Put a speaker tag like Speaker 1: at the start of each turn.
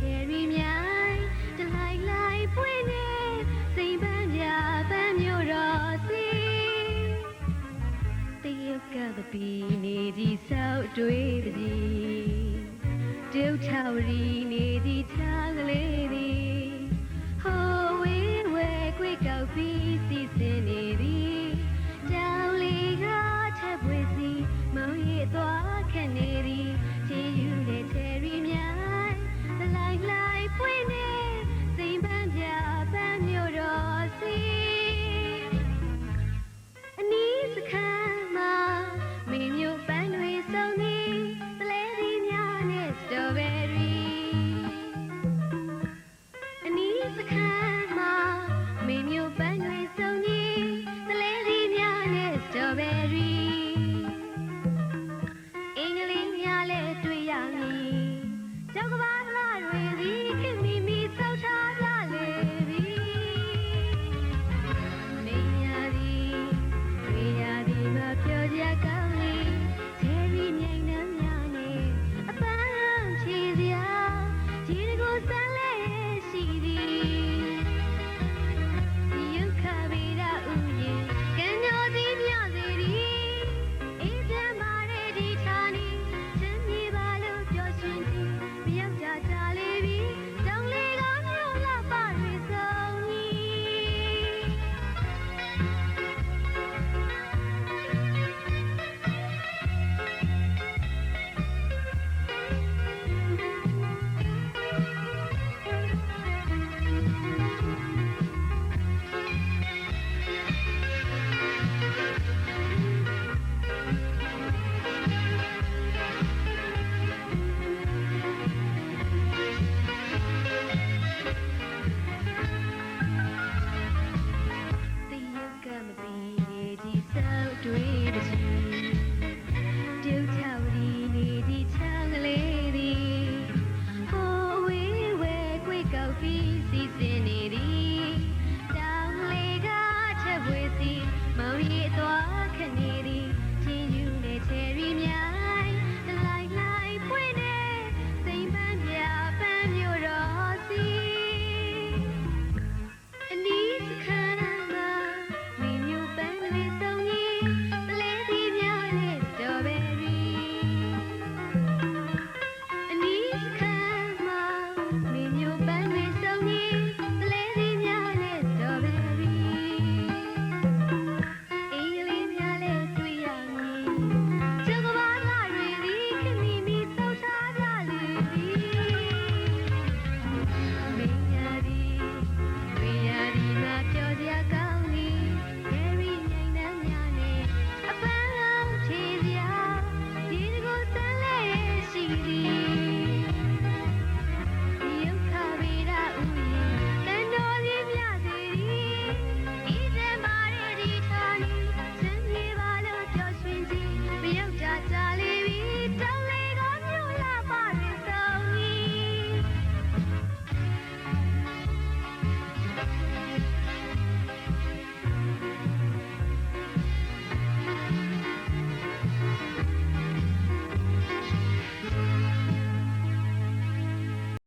Speaker 1: သွားခနေသည်ထင်းယူလေထဲရီမြိုင်တလိုက်လိုက်ပွင့်နေစိန်ပန်းပြပန်းမျိုးတော်စီတရုတ်ကပပီနေကြီးဆောက်တွေးတကြီးဒုထောက်ရီ सी से नेरी